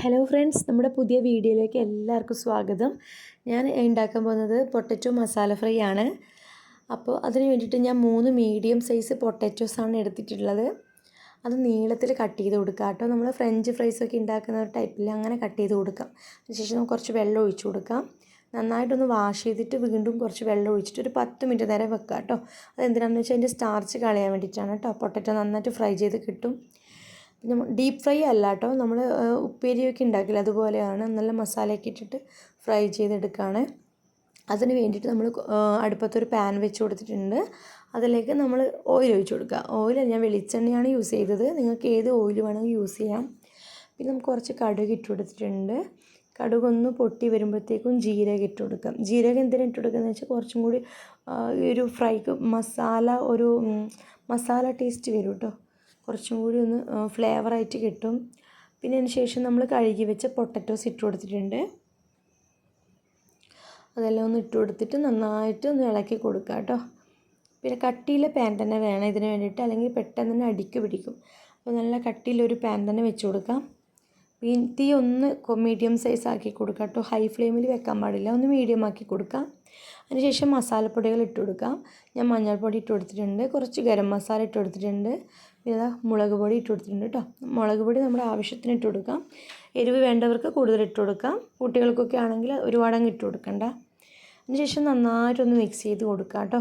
Hello friends നമ്മുടെ പുതിയ വീഡിയോയിലേക്ക് എല്ലാവർക്കും സ്വാഗതം. ഞാൻ ഉണ്ടാക്കാൻ പോകുന്നത് പൊട്ടറ്റോ മസാല ഫ്രൈ ആണ്. അപ്പോൾ അതിന് വേണ്ടിയിട്ട് ഞാൻ മൂന്ന് മീഡിയം സൈസ് പൊട്ടറ്റോസാണ് എടുത്തിട്ടുള്ളത്. അത് നീളത്തിൽ കട്ട് ചെയ്ത് കൊടുക്കുക കേട്ടോ. നമ്മൾ ഫ്രഞ്ച് ഫ്രൈസ് ഒക്കെ ഉണ്ടാക്കുന്ന ഒരു ടൈപ്പിൽ അങ്ങനെ കട്ട് ചെയ്ത് കൊടുക്കാം അതിനുശേഷം നമുക്ക് കുറച്ച് വെള്ളം ഒഴിച്ചു കൊടുക്കാം. നന്നായിട്ടൊന്ന് വാഷ് ചെയ്തിട്ട് വീണ്ടും കുറച്ച് വെള്ളം ഒഴിച്ചിട്ട് ഒരു പത്ത് മിനിറ്റ് നേരം വെക്കുക കേട്ടോ. അതെന്തിനാണെന്ന് വെച്ചാൽ അതിന്റെ സ്റ്റാർച്ച് കളയാൻ വേണ്ടിയിട്ടാണ് കേട്ടോ. പൊട്ടറ്റോ നന്നായിട്ട് ഫ്രൈ ചെയ്ത് കിട്ടും. നമ്മൾ ഡീപ്പ് ഫ്രൈ അല്ല കേട്ടോ നമ്മൾ ഉപ്പേരിയൊക്കെ ഉണ്ടാക്കില്ല അതുപോലെയാണ്. നല്ല മസാലയൊക്കെ ഇട്ടിട്ട് ഫ്രൈ ചെയ്തെടുക്കുകയാണ് അതിന് വേണ്ടിയിട്ട് നമ്മൾ അടുപ്പത്തൊരു പാൻ വെച്ച് കൊടുത്തിട്ടുണ്ട്. അതിലേക്ക് നമ്മൾ ഓയിൽ ഒഴിച്ച് കൊടുക്കുക ഓയിൽ ഞാൻ വെളിച്ചെണ്ണയാണ് യൂസ് ചെയ്തത്. നിങ്ങൾക്ക് ഏത് ഓയിൽ വേണമെങ്കിൽ യൂസ് ചെയ്യാം. പിന്നെ നമുക്ക് കുറച്ച് കടുക് ഇട്ട് കൊടുത്തിട്ടുണ്ട്. കടുകൊന്ന് പൊട്ടി വരുമ്പോഴത്തേക്കും ജീരകം ഇട്ട് കൊടുക്കാം. ജീരകം എന്തിനാണ് ഇട്ട് കൊടുക്കുന്നത് വെച്ചാൽ കുറച്ചും കൂടി ഒരു ഫ്രൈക്ക് മസാല ഒരു മസാല ടേസ്റ്റ് വരും കേട്ടോ കുറച്ചും കൂടി ഒന്ന് ഫ്ലേവറായിട്ട് കിട്ടും. പിന്നെ അതിന് ശേഷം നമ്മൾ കഴുകി വെച്ച പൊട്ടറ്റോസ് ഇട്ട് കൊടുത്തിട്ടുണ്ട്. അതെല്ലാം ഒന്ന് ഇട്ട് കൊടുത്തിട്ട് നന്നായിട്ട് ഒന്ന് ഇളക്കി കൊടുക്കുക കേട്ടോ. പിന്നെ കട്ടിയിലെ പാൻ തന്നെ വേണം ഇതിന് വേണ്ടിയിട്ട്. അല്ലെങ്കിൽ പെട്ടെന്ന് തന്നെ അടിക്ക് പിടിക്കും. അപ്പോൾ നല്ല കട്ടിയിലൊരു പാൻ തന്നെ വെച്ച് കൊടുക്കാം. തീ ഒന്ന് മീഡിയം സൈസ് ആക്കി കൊടുക്കുക കേട്ടോ. ഹൈ ഫ്ലെയിമിൽ വെക്കാൻ പാടില്ല. ഒന്ന് മീഡിയം ആക്കി കൊടുക്കാം. അതിനുശേഷം മസാലപ്പൊടികൾ ഇട്ട് കൊടുക്കാം. ഞാൻ മഞ്ഞൾപ്പൊടി ഇട്ട് കൊടുത്തിട്ടുണ്ട്. കുറച്ച് ഗരം മസാല ഇട്ട് കൊടുത്തിട്ടുണ്ട്. പിന്നെ മുളക് പൊടി ഇട്ട് കൊടുത്തിട്ടുണ്ട് കേട്ടോ. മുളക് പൊടി നമ്മുടെ ആവശ്യത്തിന് ഇട്ട് കൊടുക്കാം. എരിവ് വേണ്ടവർക്ക് കൂടുതൽ ഇട്ട് കൊടുക്കാം. കുട്ടികൾക്കൊക്കെ ആണെങ്കിൽ ഒരുപാടങ്ങ് ഇട്ട് കൊടുക്കണ്ട. അതിനുശേഷം നന്നായിട്ടൊന്ന് മിക്സ് ചെയ്ത് കൊടുക്കാം കേട്ടോ.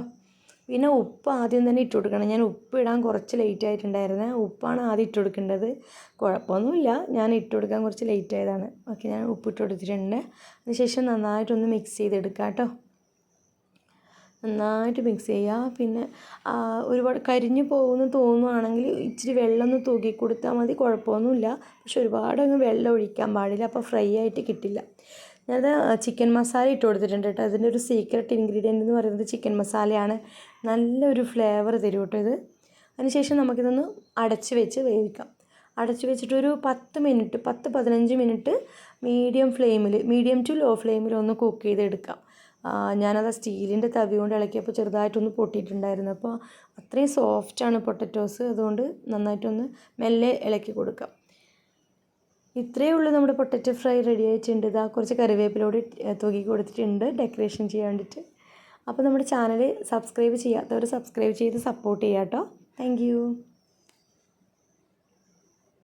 പിന്നെ ഉപ്പ് ആദ്യം തന്നെ ഇട്ട് കൊടുക്കണം. ഞാൻ ഉപ്പ് ഇടാൻ കുറച്ച് ലേറ്റ് ആയിട്ടുണ്ടായിരുന്നേ. ഉപ്പാണ് ആദ്യം ഇട്ട് കൊടുക്കേണ്ടത്. കുഴപ്പമൊന്നുമില്ല. ഞാൻ ഇട്ട് കൊടുക്കാൻ കുറച്ച് ലേറ്റ് ആയതാണ്. ഓക്കെ ഞാൻ ഉപ്പ് ഇട്ട് കൊടുത്തിട്ടുണ്ട്. അതിനുശേഷം നന്നായിട്ടൊന്ന് മിക്സ് ചെയ്തെടുക്കാം കേട്ടോ. നന്നായിട്ട് മിക്സ് ചെയ്യുക പിന്നെ ഒരുപാട് കരിഞ്ഞു പോകുമെന്ന് തോന്നുവാണെങ്കിൽ ഇച്ചിരി വെള്ളം ഒന്ന് തൂക്കി കൊടുത്താൽ മതി കുഴപ്പമൊന്നുമില്ല. പക്ഷെ ഒരുപാട് അങ്ങ് വെള്ളം ഒഴിക്കാൻ പാടില്ല അപ്പോൾ ഫ്രൈ ആയിട്ട് കിട്ടില്ല. ഞാനത് ചിക്കൻ മസാല ഇട്ട് കൊടുത്തിട്ടുണ്ട് കേട്ടോ. അതിന്റെ ഒരു സീക്രട്ട് ഇൻഗ്രീഡിയന്റ് എന്ന് പറയുന്നത് ചിക്കൻ മസാലയാണ് നല്ലൊരു ഫ്ലേവർ തരും കേട്ടോ ഇത്. അതിനുശേഷം നമുക്കിതൊന്ന് അടച്ച് വെച്ച് വേവിക്കാം. അടച്ച് വെച്ചിട്ടൊരു പത്ത് മിനിറ്റ് പത്ത് പതിനഞ്ച് മിനിറ്റ് മീഡിയം ഫ്ലെയിമിൽ മീഡിയം ടു ലോ ഫ്ലെയിമിൽ ഒന്ന് കുക്ക് ചെയ്തെടുക്കാം. ഞാനത് സ്റ്റീലിന്റെ തവി കൊണ്ട് ഇളക്കിയപ്പോൾ ചെറുതായിട്ടൊന്ന് പൊട്ടിയിട്ടുണ്ടായിരുന്നു. അപ്പോൾ അത്രയും സോഫ്റ്റാണ് പൊട്ടറ്റോസ് അതുകൊണ്ട് നന്നായിട്ടൊന്ന് മെല്ലെ ഇളക്കി കൊടുക്കാം. ഇത്രയേ ഉള്ളൂ നമ്മുടെ പൊട്ടറ്റോ ഫ്രൈ റെഡി ആയിട്ടുണ്ട്. ഇതാ കുറച്ച് കറിവേപ്പിലോട് തൂക്കി കൊടുത്തിട്ടുണ്ട്. ഡെക്കറേഷൻ ചെയ്യാൻ വേണ്ടിയിട്ട് അപ്പോൾ നമ്മുടെ ചാനൽ സബ്സ്ക്രൈബ് ചെയ്യാത്തവർ സബ്സ്ക്രൈബ് ചെയ്ത് സപ്പോർട്ട് ചെയ്യാം കേട്ടോ താങ്ക്